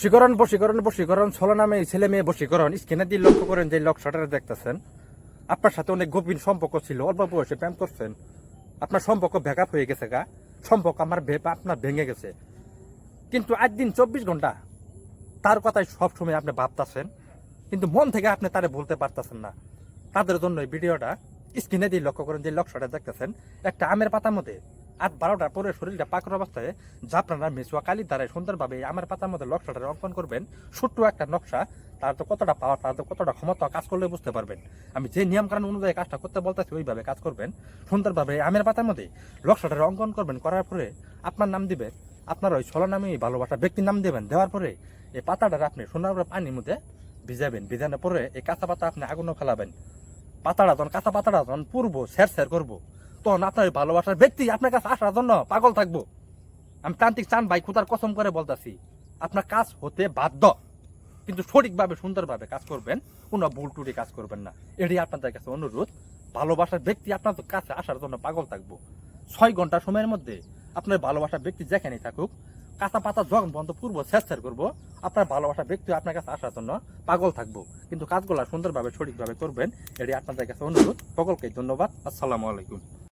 বশীকরণ বশীকরণ বশীকরণ ছলনামে এই ছেলে মেয়ে বশীকরণ। স্ক্রিনে দিয়ে লক্ষ্য করেন যে লক্ষ্যটা দেখতেছেন, আপনার সাথে অনেক গভীর সম্পর্ক ছিল, অল্প বয়সে প্রেম করছেন। আপনার সম্পর্ক ব্যাকআপ হয়ে গেছে গা। সম্পর্ক আমার আপনার ভেঙে গেছে। কিন্তু আজ দিন চব্বিশ ঘণ্টা তার কথাই সবসময় আপনি ভাবতেছেন, কিন্তু মন থেকে আপনি তারে বলতে পারতেছেন না। তাদের জন্য ভিডিওটা স্ক্রিনে দিয়ে লক্ষ্য করেন যে লক্ষ্যটা দেখতেছেন, একটা আমের পাতার মধ্যে আট বারোটার পরে শরীরটা পাকর অবস্থায় জাপনারা মেসুয়া কালির দ্বারাই সুন্দরভাবে আমের পাতার মধ্যে লক্ষ্যটা অঙ্কন করবেন। ছোট্ট একটা নকশা, তার তো কতটা পাওয়ার তার তো কতটা ক্ষমতা কাজ করলে বুঝতে পারবেন। আমি যে নিয়ম কানুন অনুযায়ী কাজটা করতে বলতেছি, ওইভাবে কাজ করবেন। সুন্দরভাবে আমের পাতার মধ্যে লক্ষ্যটা অঙ্কন করবেন, করার পরে আপনার নাম দিবেন। আপনার ওই ছলা নামে ভালোবাসা ব্যক্তির নাম দেবেন। দেওয়ার পরে এই পাতাটা আপনি সোনার পানির মধ্যে ভিজাবেন। ভিজানোর পরে এই কাঁচা পাতা আপনি আগুনও ফেলাবেন। পাতাটা যখন, কাঁচা পাতাটা যখন পুরবো, স্যার স্যার করব তখন আপনার ভালোবাসার ব্যক্তি আপনার কাছে আসার জন্য পাগল থাকব। আমি তান্ত্রিক চান ভাই খুদার কসম করে বলতাছি, আপনার কাজ হতে বাধ্য। কিন্তু সঠিকভাবে, সুন্দরভাবে কাজ করবেন, কোনো ভুল টুটি কাজ করবেন না। এটাই আপনাদের কাছে অনুরোধ, ভালোবাসার ব্যক্তি আপনার কাছে আসার জন্য পাগল থাকব। ছয় ঘণ্টা সময়ের মধ্যে আপনার ভালোবাসার ব্যক্তি যেখানেই থাকুক, কাঁচা পাতা যখন বন্ধ পূর্ব শেষ করব, আপনার ভালোবাসার ব্যক্তি আপনার কাছে আসার জন্য পাগল থাকব। কিন্তু কাজগুলো সুন্দরভাবে, সঠিকভাবে করবেন, এটি আপনাদের কাছে অনুরোধ। সকলকে ধন্যবাদ। আসসালামু আলাইকুম।